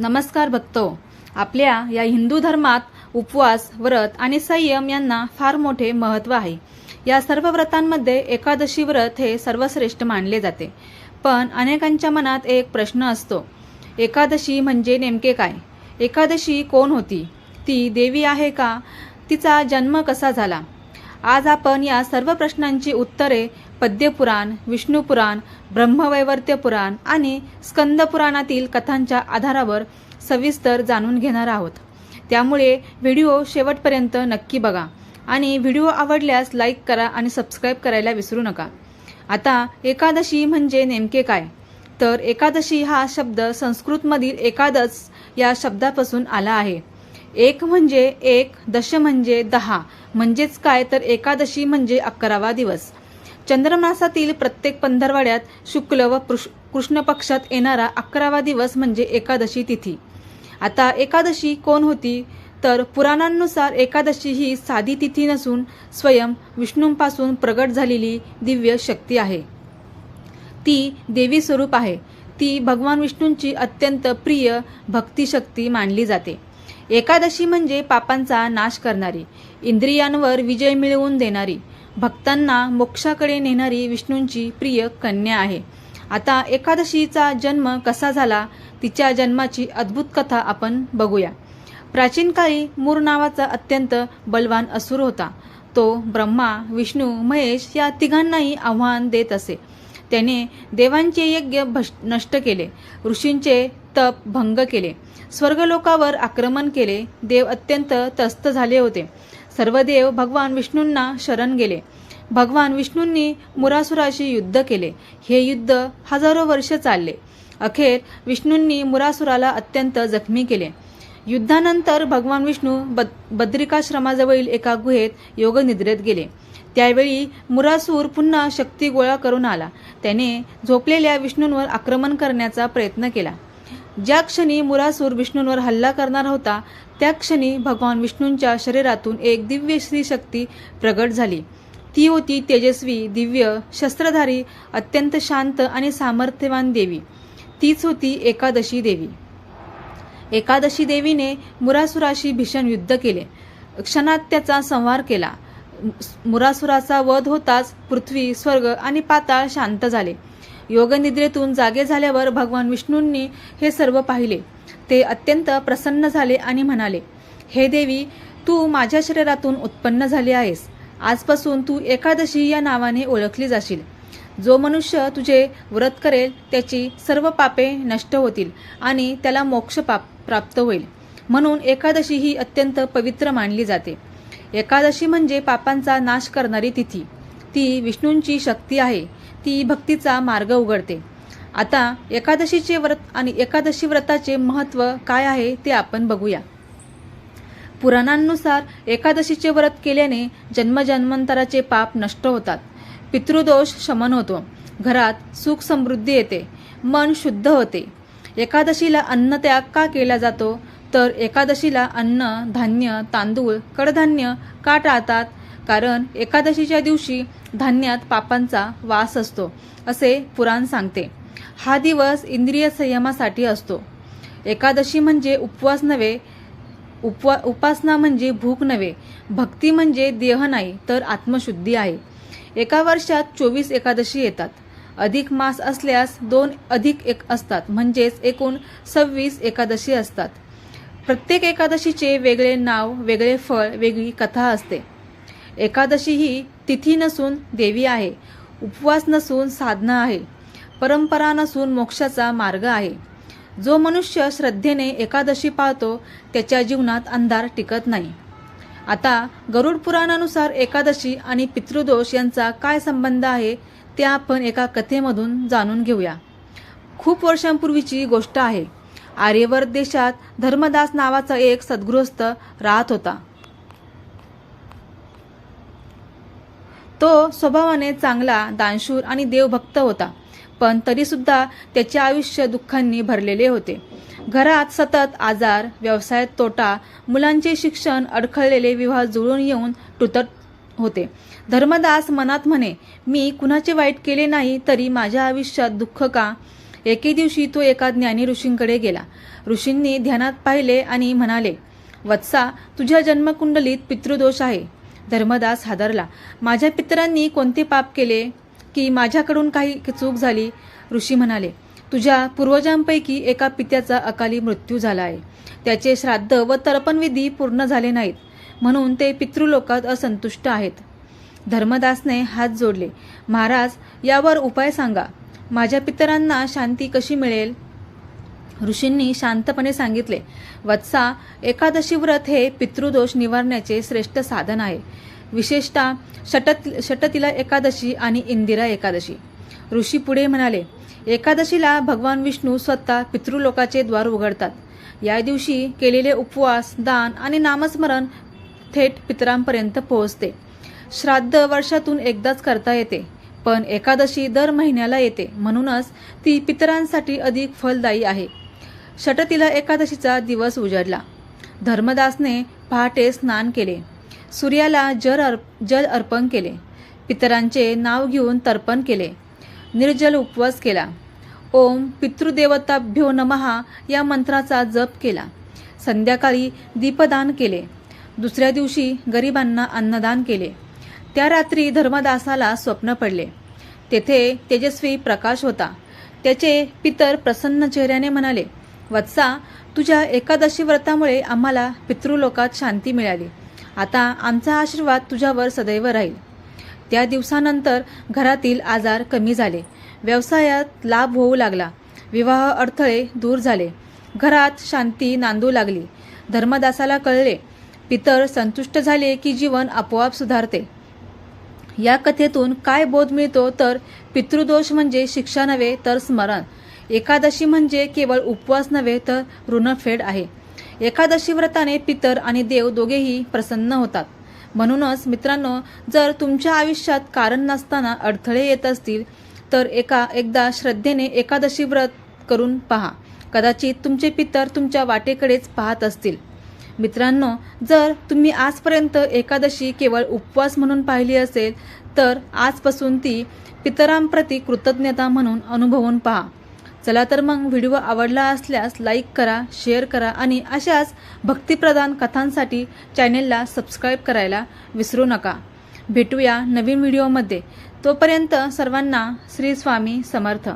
नमस्कार भक्तो आपल्या या हिंदू धर्मात उपवास व्रत आणि संयम यांना फार मोठे महत्त्व आहे. या सर्व व्रतांमध्ये एकादशी व्रत हे सर्वश्रेष्ठ मानले जाते. पण अनेकांच्या मनात एक प्रश्न असतो. एकादशी म्हणजे नेमके काय? एकादशी कोण होती? ती देवी आहे का? तिचा जन्म कसा झाला? आज आपण या सर्व प्रश्नांची उत्तरे पद्यपुराण विष्णुपुराण ब्रह्मवैवर्त्य पुराण आणि स्कंद पुराणातील कथांच्या आधारावर सविस्तर जाणून घेणार आहोत. त्यामुळे व्हिडिओ शेवटपर्यंत नक्की बघा आणि व्हिडिओ आवडल्यास लाईक करा आणि सबस्क्राईब करायला विसरू नका. आता एकादशी म्हणजे नेमके काय? तर एकादशी हा शब्द संस्कृतमधील एकादश या शब्दापासून आला आहे. एक म्हणजे एक दश म्हणजे दहा. म्हणजेच काय? तर एकादशी म्हणजे अकरावा दिवस. चंद्रमासातील प्रत्येक पंधरवाड्यात शुक्ल व कृष्ण पक्षात येणारा अकरावा दिवस म्हणजे एकादशी तिथी. आता एकादशी कोण होती? तर पुराणांनुसार एकादशी ही साधी तिथी नसून स्वयं विष्णूंपासून प्रगट झालेली दिव्य शक्ती आहे. ती देवी स्वरूप आहे. ती भगवान विष्णूंची अत्यंत प्रिय भक्तिशक्ती मानली जाते. एकादशी म्हणजे पापांचा नाश करणारी इंद्रियांवर विजय मिळवून देणारी भक्तांना मोक्षाकडे नेणारी विष्णूंची प्रिय कन्या आहे. आता एकादशीचा जन्म कसा झाला तिच्या जन्माची अद्भुत कथा आपण बघूया. प्राचीन काळी मूर नावाचा अत्यंत बलवान असुर होता. तो ब्रह्मा विष्णू महेश या तिघांनाही आव्हान देत असे. त्याने देवांचे यज्ञ भश- नष्ट केले. ऋषींचे तप भंग केले. स्वर्गलोकावर आक्रमण केले. देव अत्यंत त्रस्त झाले होते. सर्व देव भगवान विष्णूंना शरण गेले. भगवान विष्णूंनी मुरासुराशी युद्ध केले. हे युद्ध हजारो वर्ष चालले. अखेर विष्णूंनी मुरासुराला अत्यंत जखमी केले. युद्धानंतर भगवान विष्णू बद बद्रिकाश्रमाजवळील एका गुहेत योगनिद्रेत गेले. त्यावेळी मुरासूर पुन्हा शक्ती गोळा करून आला. त्याने झोपलेल्या विष्णूंवर आक्रमण करण्याचा प्रयत्न केला. ज्या क्षणी मुरासूर विष्णूंवर हल्ला करणार होता त्या क्षणी भगवान विष्णूंच्या शरीरातून एक दिव्य श्री शक्ती प्रगट झाली. ती होती तेजस्वी दिव्य शस्त्रधारी अत्यंत शांत आणि सामर्थ्यवान देवी. तीच होती एकादशी देवी. एकादशी देवीने मुरासुराशी भीषण युद्ध केले. क्षणात त्याचा संहार केला. मुरासुराचा वध होताच पृथ्वी स्वर्ग आणि पाताळ शांत झाले. योगनिद्रेतून जागे झाल्यावर भगवान विष्णूंनी हे सर्व पाहिले. ते अत्यंत प्रसन्न झाले आणि म्हणाले हे देवी तू माझ्या शरीरातून उत्पन्न झाली आहेस. आजपासून तू एकादशी या नावाने ओळखली जाशील. जो मनुष्य तुझे व्रत करेल त्याची सर्व पापे नष्ट होतील आणि त्याला मोक्ष पाप प्राप्त होईल. म्हणून एकादशी ही अत्यंत पवित्र मानली जाते. एकादशी म्हणजे पापांचा नाश करणारी तिथी. ती विष्णूंची शक्ती आहे. ती भक्तीचा मार्ग उघडते. आता एकादशीचे व्रत आणि एकादशी व्रताचे महत्त्व काय आहे ते आपण बघूया. पुराणांनुसार एकादशीचे व्रत केल्याने जन्मजन्मांतराचे पाप नष्ट होतात. पितृदोष शमन होतो. घरात सुख समृद्धी येते. मन शुद्ध होते. एकादशीला अन्नत्याग का केला जातो? तर एकादशीला अन्न धान्य तांदूळ कडधान्य का टाळतात? कारण एकादशीच्या दिवशी धान्यात पापांचा वास असतो असे पुराण सांगते. हा दिवस इंद्रिय संयमासाठी असतो. एकादशी म्हणजे उपवास नव्हे उपवा उपासना म्हणजे भूक नव्हे भक्ती म्हणजे देह नाही तर आत्मशुद्धी आहे. एका वर्षात चोवीस एकादशी येतात. अधिक मास असल्यास दोन अधिक एक असतात म्हणजेच एकूण सव्वीस एकादशी असतात. प्रत्येक एकादशीचे वेगळे नाव वेगळे फळ वेगळी कथा असते. एकादशी ही तिथी नसून देवी आहे. उपवास नसून साधना आहे. परंपरा नसून मोक्षाचा मार्ग आहे. जो मनुष्य श्रद्धेने एकादशी पाळतो त्याच्या जीवनात अंधार टिकत नाही. आता गरुड पुराणानुसार एकादशी आणि पितृदोष यांचा काय संबंध आहे ते आपण एका कथेमधून जाणून घेऊया. खूप वर्षांपूर्वीची गोष्ट आहे. आर्यवर्त देशात धर्मदास नावाचा एक सद्गृहस्थ राहत होता. तो स्वभावाने चांगला दानशूर आणि देवभक्त होता. पण तरीसुद्धा त्याचे आयुष्य दुःखांनी भरलेले होते. घरात सतत आजार व्यवसायात तोटा मुलांचे शिक्षण अडखळलेले विवाह जुळून येऊन तुटत होते. धर्मदास मनात म्हणे मी कुणाचे वाईट केले नाही तरी माझ्या आयुष्यात दुःख का? एके दिवशी तो एका ज्ञानी ऋषींकडे गेला. ऋषींनी ध्यानात पाहिले आणि म्हणाले वत्सा तुझ्या जन्मकुंडलीत पितृदोष आहे. धर्मदास हादरला. माझ्या पितरांनी कोणते पाप केले? की माझ्याकडून काही चूक झाली? ऋषी म्हणाले तुझ्या पूर्वजांपैकी एका पित्याचा अकाली मृत्यू झाला आहे. त्याचे श्राद्ध व तर्पणविधी पूर्ण झाले नाहीत. म्हणून ते पितृलोकात असंतुष्ट आहेत. धर्मदासने हात जोडले महाराज यावर उपाय सांगा. माझ्या पितरांना शांती कशी मिळेल? ऋषींनी शांतपणे सांगितले वत्सा एकादशी व्रत हे पितृदोष निवारण्याचे श्रेष्ठ साधन आहे. विशेषतः षटत षटतिला एकादशी आणि इंदिरा एकादशी. ऋषी पुढे म्हणाले एकादशीला भगवान विष्णू स्वतः पितृलोकाचे द्वार उघडतात. या दिवशी केलेले उपवास दान आणि नामस्मरण थेट पितरांपर्यंत पोहोचते. श्राद्ध वर्षातून एकदाच करता येते पण एकादशी दर महिन्याला येते. म्हणूनच ती पितरांसाठी अधिक फलदायी आहे. षटतिला एकादशीचा दिवस उजाडला. धर्मदासने पहाटे स्नान केले. सूर्याला जल अर्प जल अर्पण केले. पितरांचे नाव घेऊन तर्पण केले. निर्जल उपवास केला. ओम पितृदेवताभ्यो नमहा या मंत्राचा जप केला. संध्याकाळी दीपदान केले. दुसऱ्या दिवशी गरिबांना अन्नदान केले. त्या रात्री धर्मदासाला स्वप्न पडले. तेथे तेजस्वी प्रकाश होता. त्याचे पितर प्रसन्न चेहऱ्याने म्हणाले वत्सा तुझ्या एकादशी व्रतामुळे आम्हाला पितृलोकात शांती मिळाली. आता आमचा आशीर्वाद तुझ्यावर सदैव राहील. त्या दिवसानंतर घरातील आजार कमी झाले. व्यवसायात लाभ होऊ लागला. विवाह अडथळे दूर झाले. घरात शांती नांदू लागली. धर्मदासाला कळले पितर संतुष्ट झाले की जीवन आपोआप सुधारते. या कथेतून काय बोध मिळतो तर पितृदोष म्हणजे शिक्षा नव्हे तर स्मरण. एकादशी म्हणजे केवळ उपवास नव्हे तर ऋणफेड आहे. एकादशी व्रताने पितर आणि देव दोघेही प्रसन्न होतात. म्हणूनच मित्रांनो जर तुमच्या आयुष्यात कारण नसताना अडथळे येत असतील तर एका एकदा श्रद्धेने एकादशी व्रत करून पहा. कदाचित तुमचे पितर तुमच्या वाटेकडेच पाहत असतील. मित्रांनो जर तुम्ही आजपर्यंत एकादशी केवळ उपवास म्हणून पाहिली असेल तर आजपासून ती पितरांप्रती कृतज्ञता म्हणून अनुभवून पहा. चला तर मग व्हिडिओ आवडला असल्यास लाईक करा शेअर करा आणि अशाच भक्तिप्रधान कथांसाठी चॅनेलला सबस्क्राईब करायला विसरू नका. भेटूया नवीन व्हिडिओमध्ये. तोपर्यंत सर्वांना श्री स्वामी समर्थ.